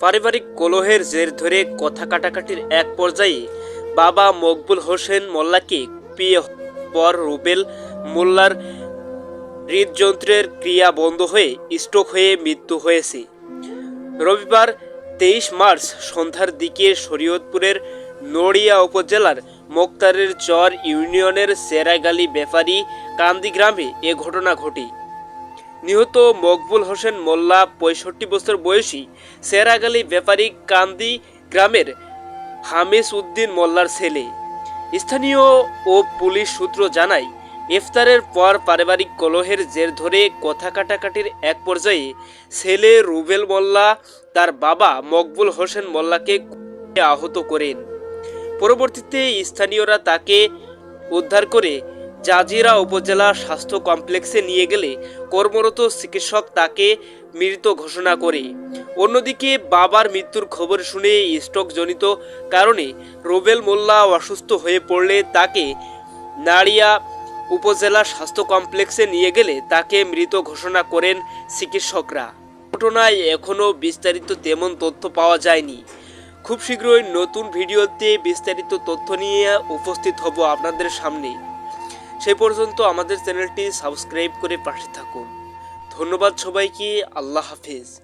পারিবারিক কলহের জের ধরে কথা কাটাকাটির এক পর্যায়ে বাবা মকবুল হোসেন মোল্লাকে পিয়ে পর রুবেল মোল্লার হৃদযন্ত্রের ক্রিয়া বন্ধ হয়ে স্ট্রোক হয়ে মৃত্যু হয়েছে। রবিবার তেইশ মার্চ সন্ধ্যার দিকে শরীয়তপুরের নড়িয়া উপজেলার মোক্তারের চর ইউনিয়নের সেরাগালি ব্যাপারী কান্দি গ্রামে এ ঘটনা ঘটে। নিহত মকবুল হোসেন মোল্লা পঁয়ষট্টি বছর বয়সী সেরাগালি ব্যাপারী কান্দি গ্রামের হামিস উদ্দিন মোল্লার ছেলে। স্থানীয় ও পুলিশ সূত্র জানায়, ইফতারের পর পারিবারিক কলহের জের ধরে কথা কাটাকাটির এক পর্যায়ে ছেলে রুবেল মোল্লা তার বাবা মকবুল হোসেন মোল্লাকে আহত করেন। পরবর্তীতে স্থানীয়রা তাকে উদ্ধার করে জাজিরা উপজেলা স্বাস্থ্য কমপ্লেক্সে নিয়ে গেলে কর্মরত চিকিৎসক তাকে মৃত ঘোষণা করে। অন্যদিকে বাবার মৃত্যুর খবর শুনে স্ট্রোকজনিত কারণে রুবেল মোল্লা অসুস্থ হয়ে পড়লে তাকে নাড়িয়া উপজেলা স্বাস্থ্য কমপ্লেক্সে নিয়ে গেলে তাকে মৃত ঘোষণা করেন চিকিৎসকরা। ঘটনায় এখনও বিস্তারিত তেমন তথ্য পাওয়া যায়নি। খুব শীঘ্রই নতুন ভিডিওতে বিস্তারিত তথ্য নিয়ে উপস্থিত হব আপনাদের সামনে। সেই পর্যন্ত আমাদের চ্যানেলটি সাবস্ক্রাইব করে পাশে থাকুন। ধন্যবাদ সবাইকে। আল্লাহ হাফেজ।